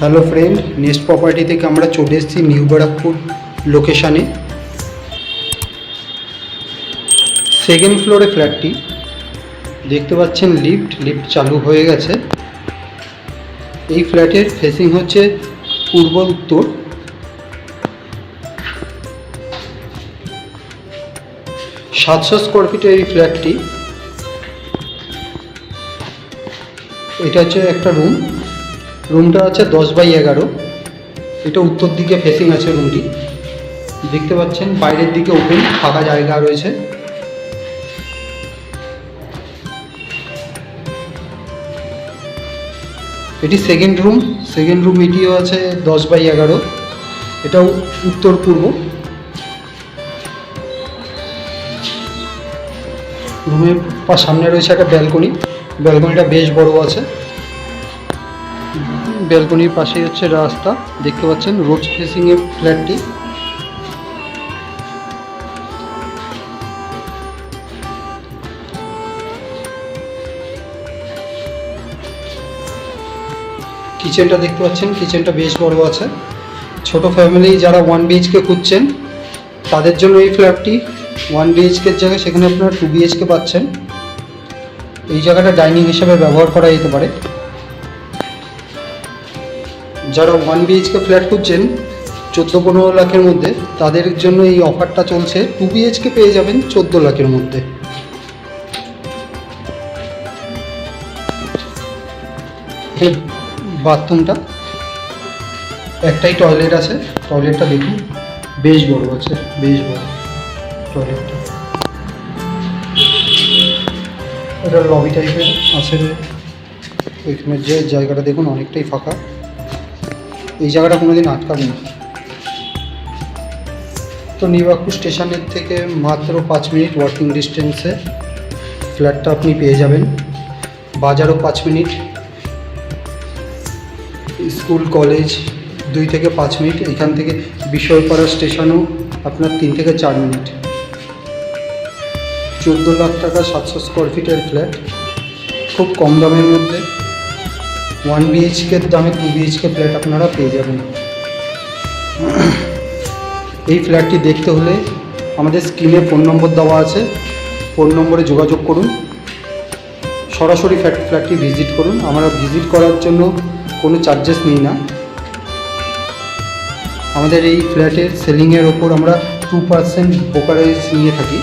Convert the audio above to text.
Hello friend, next property থেকে আমরা চলে এসেছি নিউ ব্যারাকপুর লোকেশানে সেকেন্ড ফ্লোরে ফ্ল্যাটটি দেখতে পাচ্ছেন লিফট লিফট চালু হয়ে গেছে। এই ফ্ল্যাটের ফেসিং হচ্ছে পূর্ব উত্তর। সাতশো স্কোয়ার ফিটের এই ফ্ল্যাটটি এটা হচ্ছে একটা রুম রুমটা আছে দশ বাই এগারো। এটা উত্তর দিকে ফেসিং আছে রুমটি। দেখতে পাচ্ছেন, বাইরের দিকে ওপেন ফাঁকা জায়গা রয়েছে। এটি সেকেন্ড রুম সেকেন্ড রুম এটিও আছে দশ বাই এগারো। এটাও উত্তর পূর্ব। রুমের সামনে রয়েছে একটা ব্যালকনি। ব্যালকনিটা বেশ বড় আছে। ব্যালকনির পাশেই হচ্ছে রাস্তা। দেখতে পাচ্ছেন রোড ফেসিং এর ফ্ল্যাটটি। কিচেনটা দেখতে পাচ্ছেন, কিচেনটা বেশ বড় আছে। ছোট ফ্যামিলি যারা ওয়ান বিএইচকে খুঁজছেন, তাদের জন্য এই ফ্ল্যাটটি ওয়ান বিএইচকের জায়গায় সেখানে আপনারা টু বিএইচকে পাচ্ছেন। এই জায়গাটা ডাইনিং হিসেবে ব্যবহার করা যেতে পারে। যারা ওয়ান বিএইচকে ফ্ল্যাট খুঁজছেন, চোদ্দ পনেরো লাখের মধ্যে, তাদের জন্য এই অফারটা চলছে। টু বিএইচকে পেয়ে যাবেন চোদ্দ লাখের মধ্যে। বাথরুমটা, একটাই টয়লেট আছে। টয়লেটটা দেখুন, বেশ বড় আছে, বেশ বড় টয়লেটটা এটা লবি টাইপের আছে। ওইখানে যে জায়গাটা দেখুন, অনেকটাই ফাঁকা। এই জায়গাটা কোনোদিন আটকাবে না। তো নিউবাকু স্টেশনের থেকে মাত্র পাঁচ মিনিট ওয়াকিং ডিস্টেন্সে ফ্ল্যাটটা আপনি পেয়ে যাবেন। বাজারও পাঁচ মিনিট। স্কুল, কলেজ দুই থেকে পাঁচ মিনিট। এখান থেকে বিশ্বপাড়া স্টেশনও আপনার তিন থেকে চার মিনিট। চোদ্দ লাখ টাকা সাতশো স্কোয়ার ফিটের ফ্ল্যাট খুব কম দামের মধ্যে। ওয়ান বিএইচকের দামে টু বিএইচকে ফ্ল্যাট আপনারা পেয়ে যাবেন। এই ফ্ল্যাটটি দেখতে হলে আমাদের স্ক্রিনে ফোন নম্বর দেওয়া আছে। ফোন নম্বরে যোগাযোগ করুন। সরাসরি ফ্ল্যাট ফ্ল্যাটটি ভিজিট করুন। আমরা ভিজিট করার জন্য কোনো চার্জেস নিই না। আমাদের এই ফ্ল্যাটের সেলিংয়ের ওপর আমরা টু পার্সেন্ট ব্রোকারেজ নিয়ে থাকি।